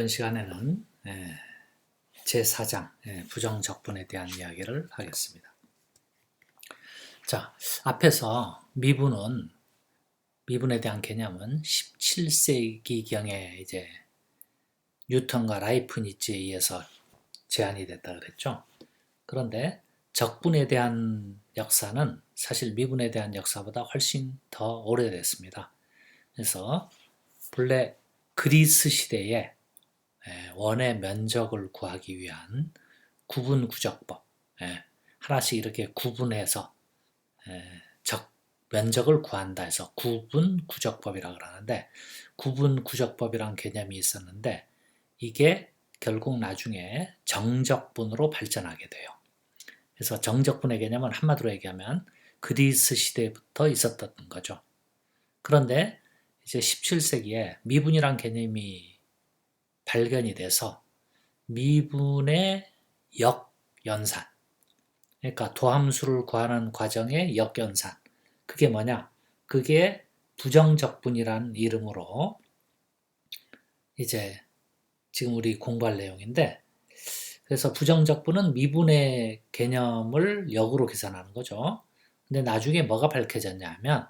이번 시간에는 제4장 부정적분에 대한 이야기를 하겠습니다. 자, 앞에서 미분은 미분에 대한 개념은 17세기경에 이제 뉴턴과 라이프니츠에 의해서 제안이 됐다 그랬죠. 그런데 적분에 대한 역사는 사실 미분에 대한 역사보다 훨씬 더 오래됐습니다. 그래서 본래 그리스 시대에 원의 면적을 구하기 위한 구분 구적법 하나씩 이렇게 구분해서 적 면적을 구한다 해서 구분 구적법이라고 그러는데 구분 구적법이란 개념이 있었는데 이게 결국 나중에 정적분으로 발전하게 돼요. 그래서 정적분의 개념은 한마디로 얘기하면 그리스 시대부터 있었던 거죠. 그런데 이제 17세기에 미분이란 개념이 발견이 돼서 미분의 역연산 그러니까 도함수를 구하는 과정의 역연산 그게 뭐냐? 그게 부정적분이라는 이름으로 이제 지금 우리 공부할 내용인데 그래서 부정적분은 미분의 개념을 역으로 계산하는 거죠. 근데 나중에 뭐가 밝혀졌냐 하면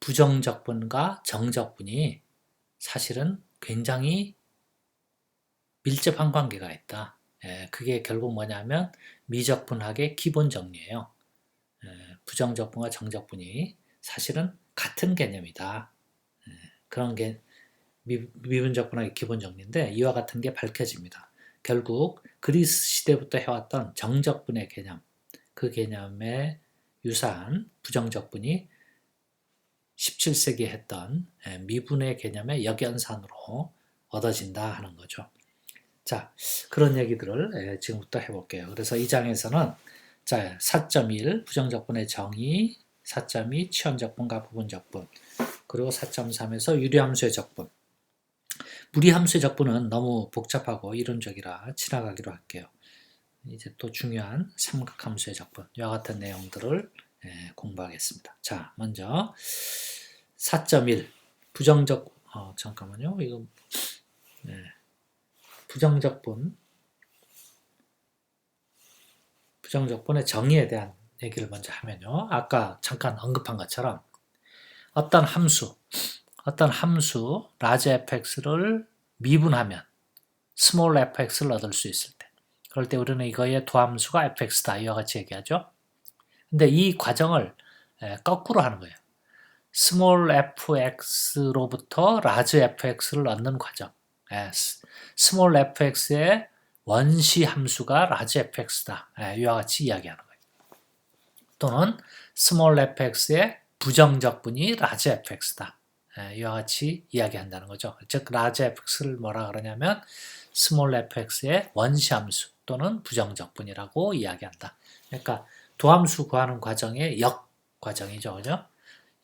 부정적분과 정적분이 사실은 굉장히 밀접한 관계가 있다. 예, 그게 결국 뭐냐면 미적분학의 기본 정리예요. 예, 부정적분과 정적분이 사실은 같은 개념이다. 예, 그런 게 미, 미분적분학의 기본 정리인데 이와 같은 게 밝혀집니다. 결국 그리스 시대부터 해왔던 정적분의 개념, 그 개념에 유사한 부정적분이 17세기에 했던 미분의 개념의 역연산으로 얻어진다 하는 거죠. 자, 그런 얘기들을 지금부터 해볼게요. 그래서 이 장에서는 자, 4.1 부정적분의 정의, 4.2 치원적분과 부분적분, 그리고 4.3에서 유리함수의 적분. 무리함수의 적분은 너무 복잡하고 이론적이라 지나가기로 할게요. 이제 또 중요한 삼각함수의 적분, 이와 같은 내용들을 공부하겠습니다. 자, 먼저 4.1 부정적 어, 잠깐만요. 이거 네. 부정적분 부정적분의 정의에 대한 얘기를 먼저 하면요. 아까 잠깐 언급한 것처럼 어떤 함수 어떤 함수 라지 fx를 미분하면 스몰 fx를 얻을 수 있을 때 그럴 때 우리는 이거의 도함수가 fx다 이와 같이 얘기하죠. 근데 이 과정을 거꾸로 하는 거예요. 스몰 fx로부터 라지 fx를 얻는 과정. 스몰 fx의 원시 함수가 라지 fx다. 이와 같이 이야기하는 거예요. 또는 스몰 fx의 부정적분이 라지 fx다. 이와 같이 이야기한다는 거죠. 즉 라지 fx를 뭐라 그러냐면 스몰 fx의 원시 함수 또는 부정적분이라고 이야기한다. 그러니까 도함수 구하는 과정의 역 과정이죠. 그죠?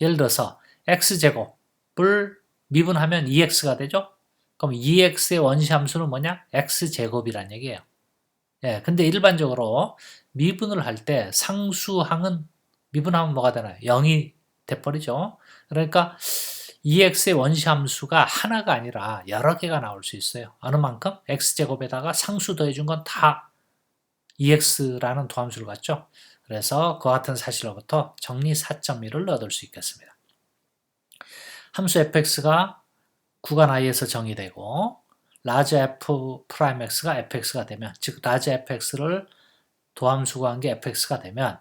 예를 들어서 x제곱을 미분하면 2x가 되죠? 그럼 2x의 원시 함수는 뭐냐? x제곱이란 얘기예요. 예, 근데 일반적으로 미분을 할 때 상수항은 미분하면 뭐가 되나요? 0이 돼버리죠. 그러니까 2x의 원시 함수가 하나가 아니라 여러 개가 나올 수 있어요. 어느 만큼? x제곱에다가 상수 더해준 건 다 2x라는 도함수를 갖죠. 그래서 그와 같은 사실로부터 정리 4.1을 얻을 수 있겠습니다. 함수 fx가 구간 i에서 정의되고 라지 f 프라임 x가 fx가 되면 즉 라지 fx를 도함수 구한 게 fx가 되면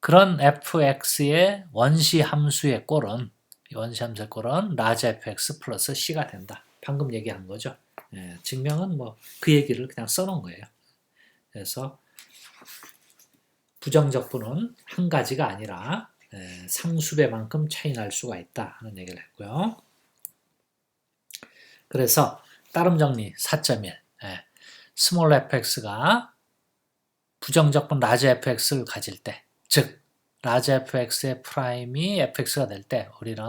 그런 fx의 원시 함수의 꼴은 원시 함수의 꼴은 라지 fx 플러스 c가 된다. 방금 얘기한 거죠. 예, 증명은 뭐 그 얘기를 그냥 써놓은 거예요. 그래서 부정적분은 한 가지가 아니라 상수배만큼 차이 날 수가 있다 하는 얘기를 했고요. 그래서 따름 정리 4.1 스몰 fx가 부정적분 라지 fx를 가질 때, 즉 라지 fx의 프라임이 fx가 될 때 우리는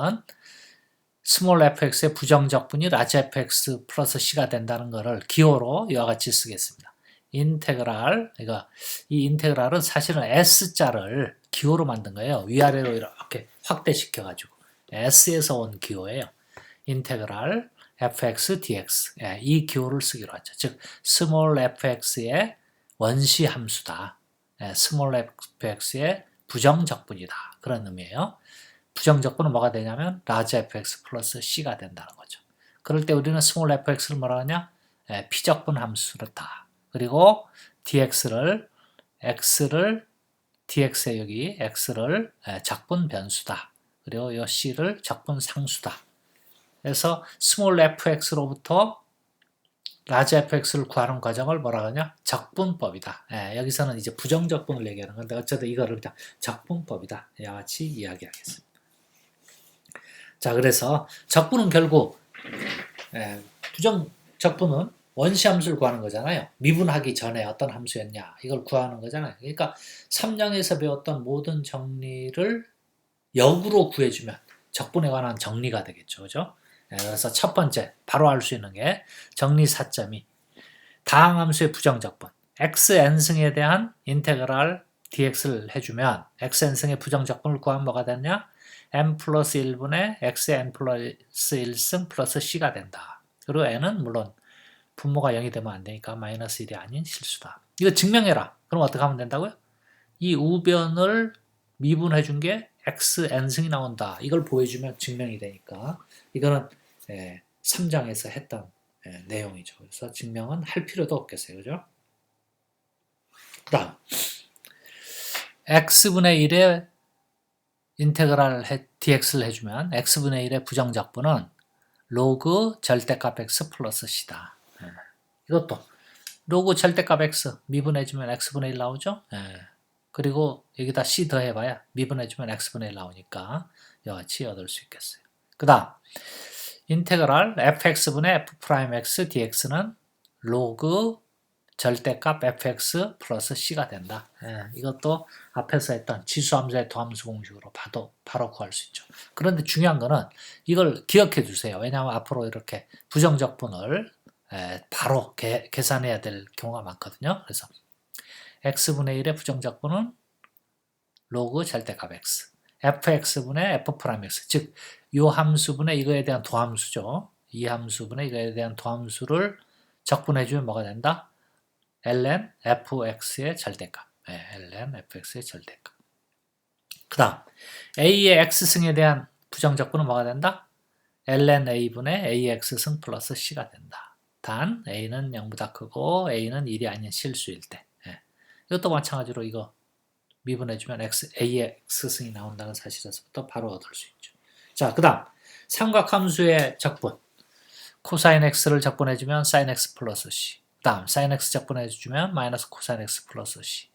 스몰 fx의 부정적분이 라지 fx 플러스 c가 된다는 것을 기호로 이와 같이 쓰겠습니다. 인테그랄, 그러니까 이 인테그랄은 사실은 S자를 기호로 만든 거예요. 위아래로 이렇게 확대시켜가지고 S에서 온 기호예요. 인테그랄 fx dx 예, 이 기호를 쓰기로 하죠. 즉 small fx의 원시 함수다. 예, small fx의 부정적분이다. 그런 의미예요. 부정적분은 뭐가 되냐면 large fx 플러스 c가 된다는 거죠. 그럴 때 우리는 small fx를 뭐라 하냐? 예, 피적분 함수다. 그리고 dx를 x를 dx의 여기 x를 예, 적분 변수다. 그리고 이 c를 적분 상수다. 그래서 small fx로부터 large fx를 구하는 과정을 뭐라 하냐? 적분법이다. 예, 여기서는 이제 부정적분을 얘기하는 건데 어쨌든 이거를 그냥 적분법이다. 이와 같이 이야기하겠습니다. 자, 그래서 적분은 결국 예, 부정 적분은 원시 함수를 구하는 거잖아요. 미분하기 전에 어떤 함수였냐 이걸 구하는 거잖아요. 그러니까 3장에서 배웠던 모든 정리를 역으로 구해주면 적분에 관한 정리가 되겠죠. 그죠? 예, 그래서 첫 번째 바로 알 수 있는 게 정리 4점이 다항함수의 부정적분 xn승에 대한 인테그랄 dx를 해주면 xn승의 부정적분을 구하면 뭐가 되냐? n 플러스 1분의 xn 플러스 1승 플러스 c가 된다. 그리고 n은 물론 분모가 0이 되면 안 되니까 마이너스 1이 아닌 실수다. 이거 증명해라. 그럼 어떻게 하면 된다고요? 이 우변을 미분해 준 게 xn승이 나온다. 이걸 보여주면 증명이 되니까 이거는 예, 3장에서 했던 예, 내용이죠. 그래서 증명은 할 필요도 없겠어요. 그죠? 그 다음 x분의 1의 인테그랄 dx를 해주면 x분의 1의 부정적분은 로그 절대값 x 플러스 c다. 예. 이것도 로그 절대값 x 미분해주면 x분의 1 나오죠? 예. 그리고 여기다 c 더해봐야 미분해주면 x분의 1 나오니까 이같이 얻을 수 있겠어요. 그 다음 인테그랄 fx분의 f'x dx는 로그 절대값 fx 플러스 c가 된다. 예, 이것도 앞에서 했던 지수함수의 도함수 공식으로 봐도 바로 구할 수 있죠. 그런데 중요한 거는 이걸 기억해 주세요. 왜냐하면 앞으로 이렇게 부정적분을 예, 바로 개, 계산해야 될 경우가 많거든요. 그래서 x분의 1의 부정적분은 로그 절대값 x fx분의 f'x 즉이 함수분의 이거에 대한 도함수죠. 이 함수분의 이거에 대한 도함수를 적분해 주면 뭐가 된다? ln fx의 절대값. 네, ln fx의 절대값. 그 다음 a의 x승에 대한 부정적분은 뭐가 된다? ln a분의 ax승 플러스 c가 된다. 단 a는 0보다 크고 a는 1이 아닌 실수일 때. 네. 이것도 마찬가지로 이거 미분해주면 x, a의 x승이 나온다는 사실에서부터 바로 얻을 수 있죠. 자, 그 다음. 삼각함수의 적분. 코사인 x를 적분해주면 sin x 플러스 c. 그 다음 sin x 적분해주면 마이너스 코사인 x 플러스 c.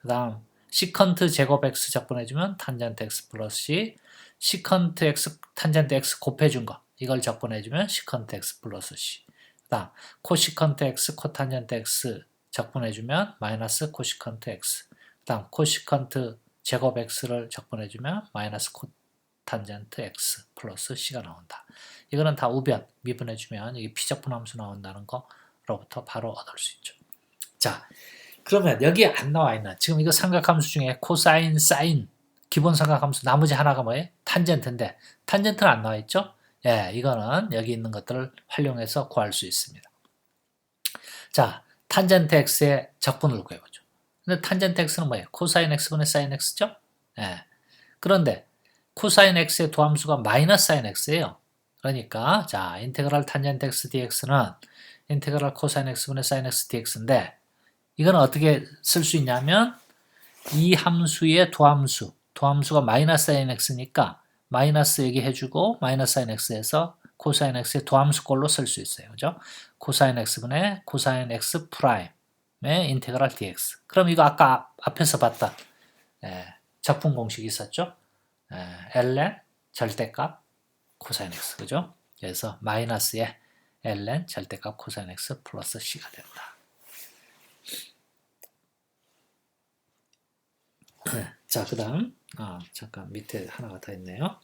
그 다음 시컨트 제곱 x 적분해주면 탄젠트 x 플러스 c. 시컨트 x 탄젠트 x 곱해준 거. 이걸 적분해주면 시컨트 x 플러스 c. 그 다음 코시컨트 x 코탄젠트 x 적분해주면 마이너스 코시컨트 x. 그 다음 코시컨트 제곱 x를 적분해주면 마이너스 코 탄젠트 x 플러스 c가 나온다. 이거는 다 우변 미분해주면 이게 피적분 함수 나온다는 거로부터 바로 얻을 수 있죠. 자, 그러면 여기에 안 나와 있는 지금 이거 삼각함수 중에 코사인, 사인 기본 삼각함수 나머지 하나가 뭐예요? 탄젠트인데 탄젠트는 안 나와 있죠? 예, 이거는 여기 있는 것들을 활용해서 구할 수 있습니다. 자, 탄젠트 x의 적분을 구해보죠. 근데 탄젠트 x는 뭐예요? 코사인 x분의 사인 x죠? 예. 그런데 코사인 x의 도함수가 마이너스 사인 x예요. 그러니까 자 인테그랄 탄젠트 x dx는 인테그랄 코사인 x분의 사인 x dx인데 이건 어떻게 쓸 수 있냐면 이 함수의 도함수 도함수가 마이너스 사인 x니까 마이너스 얘기 해주고 마이너스 사인 x에서 코사인 x의 도함수꼴로 쓸 수 있어요. 그죠? 코사인 x분의 코사인 x 프라임 의 인테그랄 dx. 그럼 이거 아까 앞에서 봤던 예, 적분 공식이 있었죠? ln 절대값 코사인 x 그죠? 그래서 마이너스에 ln 절대값 코사인 x 플러스 c가 된다. 자, 그 다음, 아, 잠깐 밑에 하나가 더 있네요.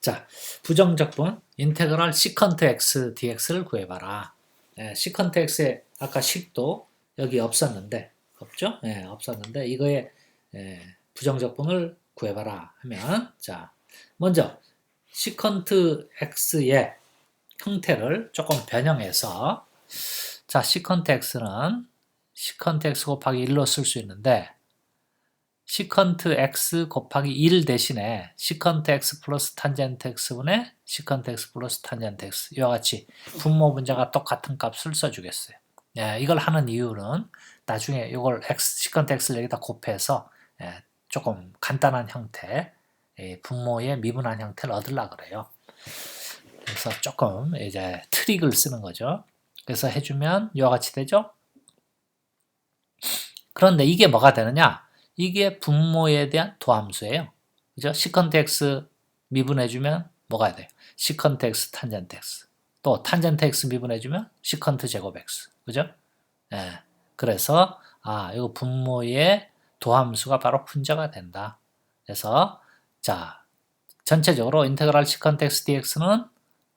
자, 부정적분, 인테그랄 시컨트 x dx를 구해봐라. 예, x의 아까 식도 여기 없었는데, 없죠? 예, 없었는데, 이거의 예, 부정적분을 구해봐라 하면 자 먼저 시컨트 x의 형태를 조금 변형해서 자, 시컨트 x는 시컨트 x 곱하기 1로 쓸 수 있는데 시컨트 x 곱하기 1 대신에 시컨트 x 플러스 탄젠트 x분의 시컨트 x 플러스 탄젠트 x 이와 같이 분모 분자가 똑같은 값을 써주겠어요. 예, 이걸 하는 이유는 나중에 이걸 x 시컨트 x를 여기다 곱해서 예, 조금 간단한 형태 예, 분모의 미분한 형태를 얻으려 그래요. 그래서 조금 이제 트릭을 쓰는 거죠. 그래서 해주면 이와 같이 되죠. 그런데 이게 뭐가 되느냐? 이게 분모에 대한 도함수예요. 그죠? 시컨트 x 미분해주면 뭐가 돼요? 탄젠트 x. 또 탄젠트 x 미분해주면 시컨트 제곱 x. 그죠? 예. 그래서 아 이거 분모의 도함수가 바로 분자가 된다. 그래서 자 전체적으로 인테그랄 시컨트 x dx는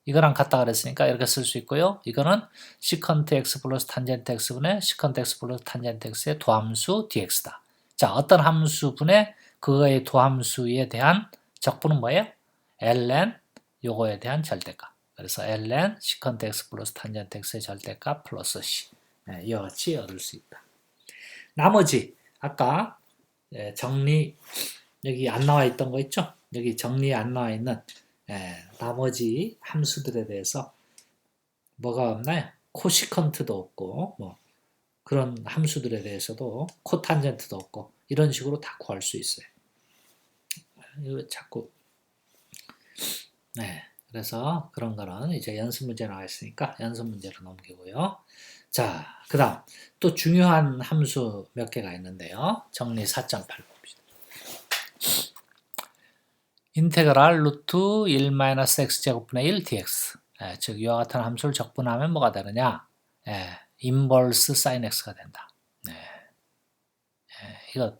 이거랑 같다 그랬으니까 이렇게 쓸 수 있고요. 이거는 시컨트 x 플러스 탄젠트 x분의 시컨트 x 플러스 탄젠트 x의 도함수 dx다. 자, 어떤 함수분의 그거의 도함수에 대한 적분은 뭐예요? ln 요거에 대한 절대값. 그래서 ln 시컨트 x 플러스 탄젠트 x의 절대값 플러스 c. 네, 이와 같이 얻을 수 있다. 나머지 아까 예, 정리 여기 안 나와 있던 거 있죠? 여기 정리 안 나와 있는 예, 나머지 함수들에 대해서 뭐가 없나요? 코시컨트도 없고 뭐 그런 함수들에 대해서도 코탄젠트도 없고 이런 식으로 다 구할 수 있어요. 이거 자꾸 네 그래서 그런 거는 이제 연습 문제 나와 있으니까 연습 문제로 넘기고요. 자, 그 다음 또 중요한 함수 몇 개가 있는데요. 정리 4.8 봅시다. 인테그랄 루트 1-x제곱분의 1 dx 예, 즉 이와 같은 함수를 적분하면 뭐가 되느냐 예, 인버스 사인 x가 된다. 네. 예, 이거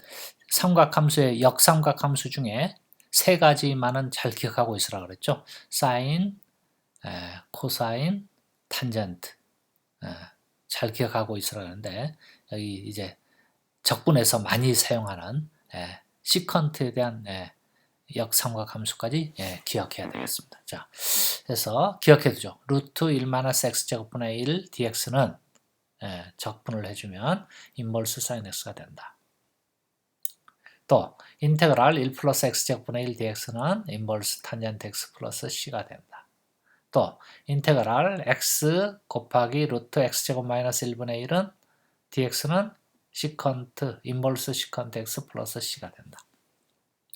삼각함수의 역삼각함수 중에 세 가지만은 잘 기억하고 있으라 그랬죠. 사인, 예, 코사인, 탄젠트 예, 잘 기억하고 있으라 그러는데 여기 이제 적분에서 많이 사용하는 예, 시컨트에 대한 예, 역삼각함수까지 예, 기억해야 되겠습니다. 자, 그래서 기억해두죠. 루트 1-x제곱분의 1 dx는 예, 적분을 해주면 인벌스 사인 x가 된다. 또 인테그랄 1 플러스 x제곱분의 1 dx는 인벌스 탄젠트 x 플러스 c가 된다. 또 인테그랄 x 곱하기 루트 x제곱 마이너스 1분의 1은 dx는 시컨트 인벌스 시컨트 x 플러스 c가 된다.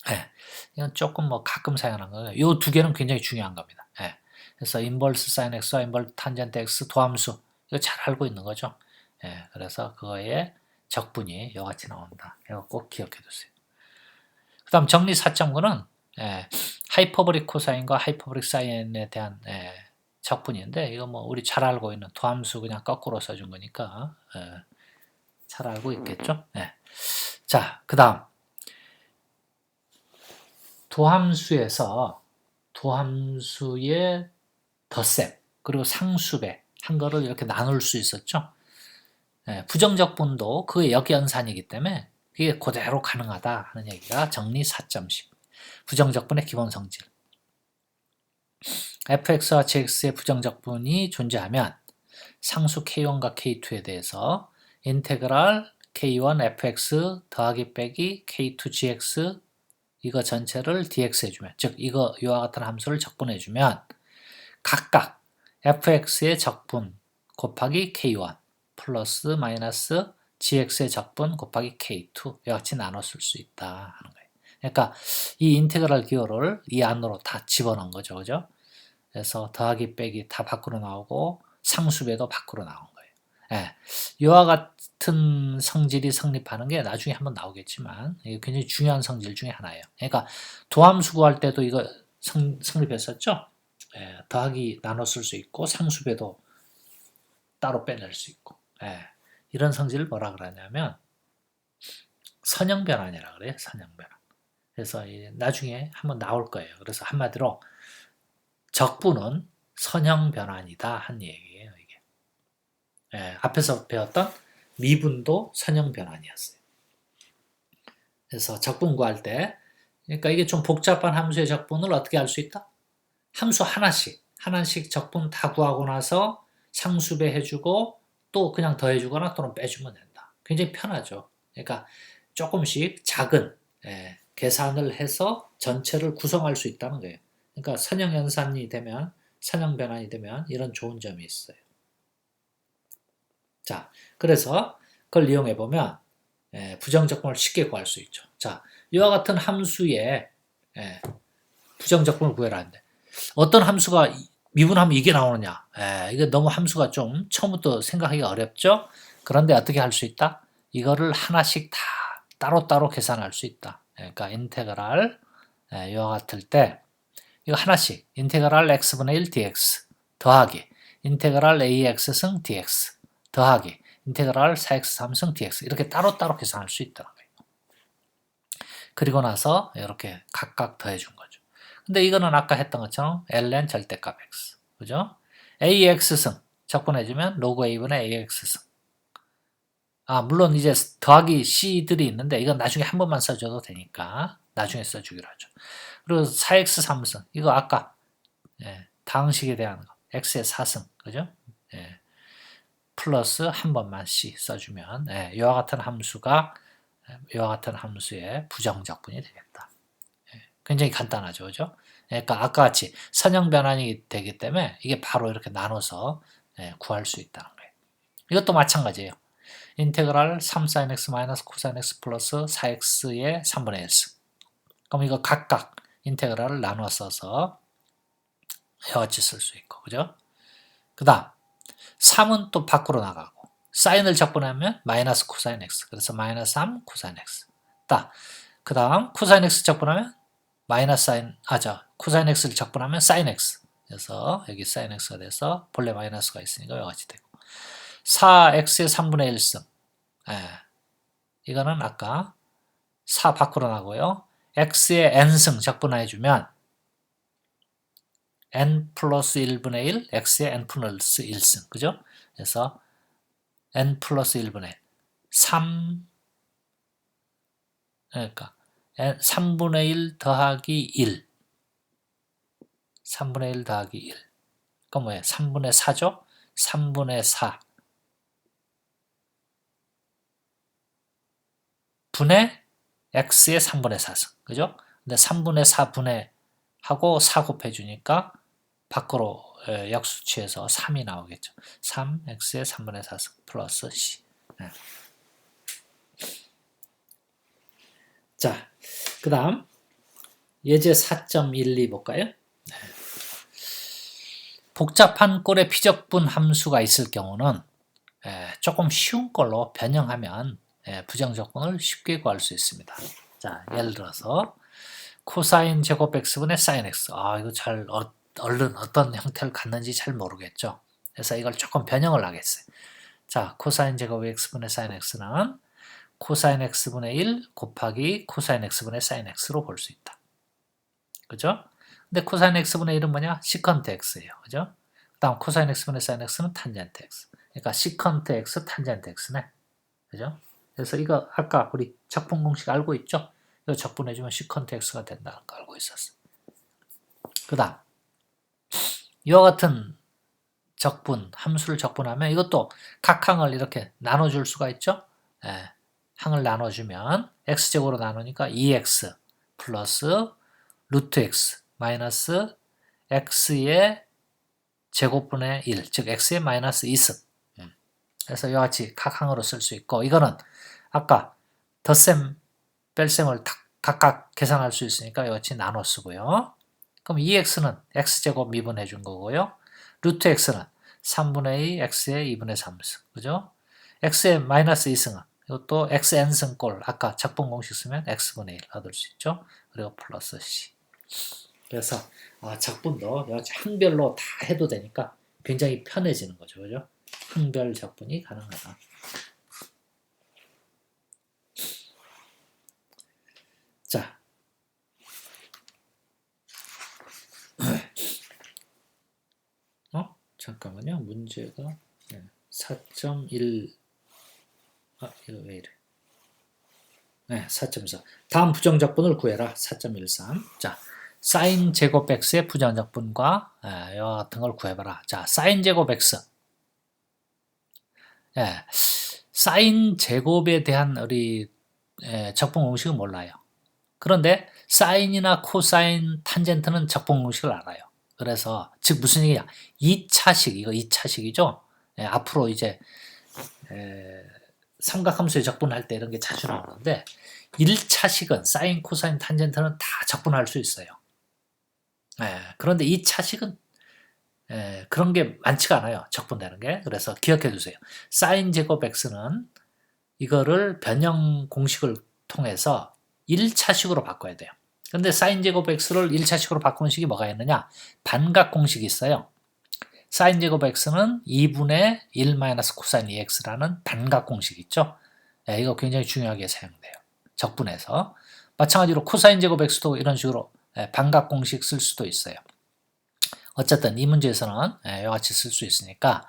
예, 이건 조금 뭐 가끔 사용하는 거예요. 이 두 개는 굉장히 중요한 겁니다. 예, 그래서 인벌스 사인 x와 인벌스 탄젠트 x 도함수 이거 잘 알고 있는 거죠. 예, 그래서 그거의 적분이 이같이 나온다. 이거 꼭 기억해 두세요. 그 다음 정리 4.9는 예, 하이퍼브릭 코사인과 하이퍼브릭 사인에 대한 예, 적분인데 이거 뭐 우리 잘 알고 있는 도함수 그냥 거꾸로 써준 거니까 예, 잘 알고 있겠죠. 예. 자, 그 다음 도함수에서 도함수의 덧셈 그리고 상수배 한 거를 이렇게 나눌 수 있었죠. 예, 부정적 분도 그의 역연산이기 때문에 그게 그대로 가능하다 하는 얘기가 정리 4.10 부정적분의 기본 성질 fx와 gx의 부정적분이 존재하면 상수 k1과 k2에 대해서 인테그랄 k1 fx 더하기 빼기 k2 gx 이거 전체를 dx 해주면 즉 이거 이와 같은 함수를 적분해주면 각각 fx의 적분 곱하기 k1 플러스 마이너스 gx의 적분 곱하기 k2 이와 같이 나눠 쓸 수 있다 하는 거예요. 그러니까 이 인테그랄 기호를 이 안으로 다 집어넣은 거죠. 그죠? 그래서 더하기 빼기 다 밖으로 나오고 상수배도 밖으로 나온 거예요. 예. 이와 같은 성질이 성립하는 게 나중에 한번 나오겠지만 이게 굉장히 중요한 성질 중에 하나예요. 그러니까 도함수 구할 때도 이거 성, 성립했었죠? 예, 더하기 나눠 쓸 수 있고 상수배도 따로 빼낼 수 있고 예, 이런 성질을 뭐라 그러냐면 선형 변환이라 그래요. 선형 변환. 그래서 나중에 한번 나올 거예요. 그래서 한마디로 적분은 선형 변환이다 한 얘기예요. 이게 예, 앞에서 배웠던 미분도 선형 변환이었어요. 그래서 적분 구할 때 그러니까 이게 좀 복잡한 함수의 적분을 어떻게 할 수 있다? 함수 하나씩 하나씩 적분 다 구하고 나서 상수배 해주고 또 그냥 더해주거나 또는 빼주면 된다. 굉장히 편하죠. 그러니까 조금씩 작은 예, 계산을 해서 전체를 구성할 수 있다는 거예요. 그러니까 선형 연산이 되면 선형 변환이 되면 이런 좋은 점이 있어요. 자, 그래서 그걸 이용해 보면 예, 부정적분을 쉽게 구할 수 있죠. 자, 이와 같은 함수의 예, 부정적분을 구해라 하는데 어떤 함수가 이- 미분하면 이게 나오느냐? 예, 이게 너무 함수가 좀 처음부터 생각하기가 어렵죠. 그런데 어떻게 할 수 있다? 이거를 하나씩 다 따로따로 계산할 수 있다. 예, 그러니까 인테그랄 예, 이와 같을 때 이거 하나씩 인테그랄 x분의 1 dx 더하기 인테그랄 ax승 dx 더하기 인테그랄 4x 3승 dx 이렇게 따로따로 계산할 수 있다는 거예요. 그리고 나서 이렇게 각각 더해 준 거죠. 근데 이거는 아까 했던 것처럼 ln 절대값 x 그죠? ax승 적분해 주면 로그 a분의 ax승 아 물론 이제 더하기 c들이 있는데 이건 나중에 한 번만 써줘도 되니까 나중에 써주기로 하죠. 그리고 4x 3승 이거 아까 예, 당식에 대한 거 x의 4승 그죠? 예, 플러스 한 번만 c 써주면 예, 이와 같은 함수가 예, 이와 같은 함수의 부정적분이 되겠다. 예, 굉장히 간단하죠, 그죠? 예, 그러니까 아까 같이 선형 변환이 되기 때문에 이게 바로 이렇게 나눠서 예, 구할 수 있다는 거예요. 이것도 마찬가지예요. 인테그랄 3sin x 마이너스 코사인 x 플러스 4x의 3분의 1승. 그럼 이거 각각 인테그랄을 나눠 써서 같이 쓸수 있고, 그죠? 그 다음, 3은 또 밖으로 나가고, 사인을 적분하면 마이너스 코사인 x. 그래서 마이너스 3 코사인 x. 딱. 그 다음, 코사인 x 적분하면 마이너스 사인, 아, 저, 코사인 x를 적분하면 사인 x. 그래서 여기 사인 x가 돼서 본래 마이너스가 있으니까 이와 같이 되고. 4x의 3분의 1승. 예. 이거는 아까 4 밖으로 나고요. x의 n승 적분해 주면 n 플러스 1분의 1, x의 n 플러스 1승. 그죠? 그래서 n 플러스 1분의 1. 3 그러니까 3분의 1 더하기 1. 3분의 1 더하기 1. 그럼 뭐예요? 3분의 4죠? 3분의 4. 분의 x의 3분의 4승. 그죠? 근데 3분의 4 분의 하고 4 곱해주니까 밖으로 에, 역수치에서 3이 나오겠죠. 3x의 3분의 4승 플러스 c. 네. 자, 그 다음 예제 4.12 볼까요? 네. 복잡한 꼴의 피적분 함수가 있을 경우는 에, 조금 쉬운 걸로 변형하면 에, 부정적분을 쉽게 구할 수 있습니다. 자, 예를 들어서 코사인 제곱 x분의 사인 x. 아, 이거 잘 어, 얼른 어떤 형태를 갖는지 잘 모르겠죠. 그래서 이걸 조금 변형을 하겠어요. 자, 코사인 제곱 x분의 사인 x는 코사인 x분의 1 곱하기 코사인 x분의 사인 x로 볼 수 있다. 그죠? 근데 코사인 x분의 1은 뭐냐? 시컨트 x예요. 그죠? 그 다음 코사인 x분의 사인 x는 탄젠트 x. 그러니까 시컨트 x 탄젠트 x네. 그죠? 그래서 이거 아까 우리 적분 공식 알고 있죠? 이거 적분해주면 시컨트 x가 된다는 거 알고 있었어. 그 다음 이와 같은 적분, 함수를 적분하면 이것도 각 항을 이렇게 나눠줄 수가 있죠? 예, 항을 나눠주면 x제곱으로 나누니까 2x 플러스 루트 x 마이너스 x의 제곱분의 1, 즉 x의 마이너스 2승. 음. 그래서 이와 같이 각 항으로 쓸 수 있고 이거는 아까 덧셈, 뺄셈을 다- 각각 계산할 수 있으니까 이와 같이 나눠 쓰고요. 그럼 2x는 x제곱 미분해 준 거고요. 루트 x는 3분의 2 x의 2분의 3승. 그죠? x의 마이너스 2승은 이것도 xn승 꼴 아까 적분 공식 쓰면 x분의 1 얻을 수 있죠. 그리고 플러스 c. 그래서 아, 가지 항별로 다 해도 되니까 굉장히 편해지는 거죠. 그죠? 항별 적분이 가능하다. 자. 어? 잠깐만요. 문제가 4.1 아, 이거 왜 이래? 네, 4.4. 다음 부정적분을 구해라. 4.13. 자, 사인 제곱 x의 부정적분과 예, 이와 같은 걸 구해봐라. 자, 사인 제곱 x. 예, 사인 제곱에 대한 우리 예, 적분 공식은 몰라요. 그런데 사인이나 코사인, 탄젠트는 적분 공식을 알아요. 그래서 즉 무슨 얘기냐? 2차식 이거 2차식이죠. 예, 앞으로 이제 에, 삼각함수의 적분할 때 이런 게 자주 나오는데 1차식은 사인, 코사인, 탄젠트는 다 적분할 수 있어요. 예, 그런데 2차식은 예, 그런 게 많지가 않아요. 적분되는 게. 그래서 기억해 두세요. 사인 제곱 x는 이거를 변형 공식을 통해서 1차식으로 바꿔야 돼요. 근데 사인 제곱 x를 1차식으로 바꾸는 식이 뭐가 있느냐? 반각 공식이 있어요. 사인 제곱 x는 2분의 1 마이너스 코사인 2x라는 반각 공식 있죠? 예, 이거 굉장히 중요하게 사용돼요. 적분해서. 마찬가지로 코사인 제곱 x도 이런 식으로 예, 반각 공식 쓸 수도 있어요. 어쨌든 이 문제에서는 예, 이와 같이 쓸 수 있으니까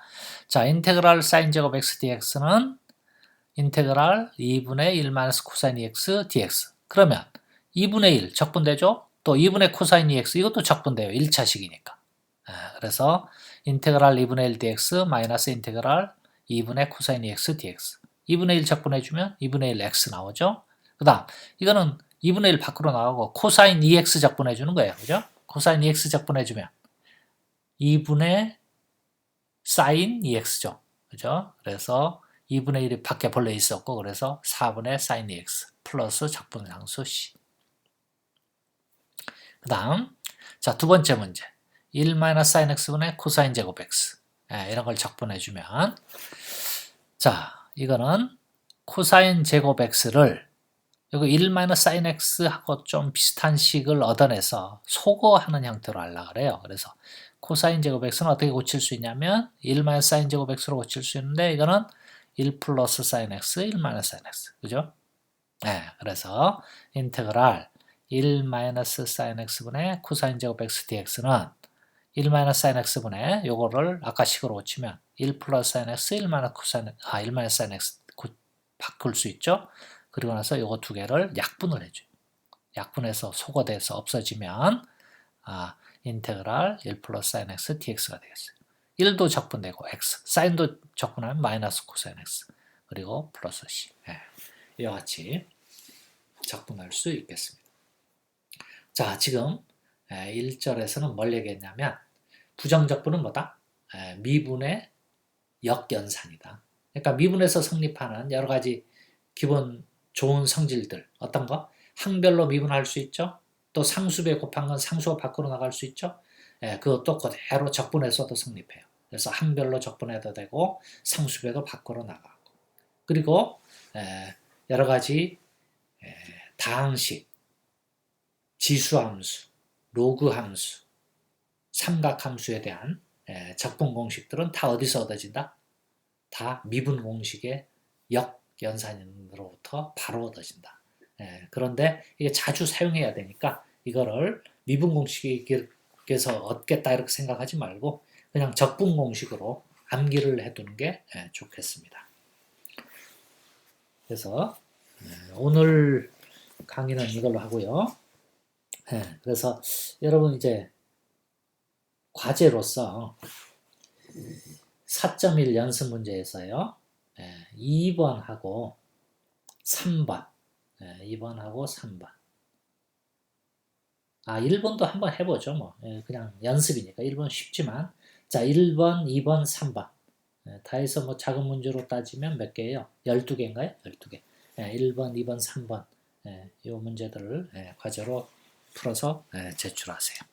자 인테그랄 사인 제곱 x dx는 인테그랄 2분의 1 마이너스 코사인 2x dx 그러면 2분의 1 적분되죠? 또 2분의 코사인 2x 이것도 적분돼요. 1차식이니까. 그래서 인테그랄 2분의 1 dx 마이너스 인테그랄 2분의 코사인 2x dx 2분의 1 적분해주면 2분의 1 x 나오죠? 그 다음 이거는 2분의 1 밖으로 나가고 코사인 2x 적분해주는 거예요. 그죠? 코사인 2x 적분해주면 2분의 사인 2x죠. 그죠? 그래서 2분의 1이 밖에 본래 있었고 그래서 4분의 사인 2x 플러스 적분상수 c 그 다음 자 두 번째 문제 1 마이너스 사인 x분의 코사인 제곱 x 예, 이런 걸 적분해 주면 자 이거는 코사인 제곱 x를 여기 1 마이너스 사인 x하고 좀 비슷한 식을 얻어내서 소거하는 형태로 하려 그래요. 그래서 코사인 제곱 x는 어떻게 고칠 수 있냐면 1 마이너스 사인 제곱 x로 고칠 수 있는데 이거는 1 플러스 사인 x, 1 마이너스 사인 x. 그죠? 네, 그래서 인테그랄 1 마이너스 사인 x분의 코사인 제곱 x dx는 1 마이너스 사인 x분의 요거를 아까 식으로 고치면 1 플러스 사인 x, 1 마이너스 코사인 아, 1 마이너스 사인 x 고, 바꿀 수 있죠? 그리고 나서 요거 두 개를 약분을 해줘요. 약분해서 소거돼서 없어지면 아, 인테그랄 1 플러스 사인 x dx가 되겠어요. 1도 적분되고 x, 사인도 적분하면 마이너스 코사인 x, 그리고 플러스 c. 예. 이와 같이 적분할 수 있겠습니다. 자, 지금 1절에서는 뭘 얘기했냐면 부정적 분은 뭐다? 예, 미분의 역연산이다. 그러니까 미분에서 성립하는 여러 가지 기본 좋은 성질들 어떤 거? 항별로 미분할 수 있죠. 또 상수배 곱한 건 상수가 밖으로 나갈 수 있죠. 예, 그것도 그대로 적분해서도 성립해요. 그래서 항별로 적분해도 되고 상수배도 밖으로 나가고 그리고 예, 여러 가지 예, 다항식, 지수함수, 로그 함수, 삼각 함수에 대한 예, 적분 공식들은 다 어디서 얻어진다? 다 미분 공식의 역연산으로부터 바로 얻어진다. 예, 그런데 이게 자주 사용해야 되니까 이거를 미분 공식에서 얻겠다 이렇게 생각하지 말고 그냥 적분 공식으로 암기를 해두는 게 예, 좋겠습니다. 그래서 예, 오늘 강의는 이걸로 하고요. 예, 그래서 여러분 이제 과제로서 4.1 연습 문제에서요. 2번하고 3번 2번하고 3번. 아 1번도 한번 해보죠 뭐. 그냥 연습이니까 1번 쉽지만. 자 1번 2번 3번. 다 해서 뭐 작은 문제로 따지면 몇 개예요? 12개인가요? 12개. 1번 2번 3번. 이 문제들을 과제로 풀어서 제출하세요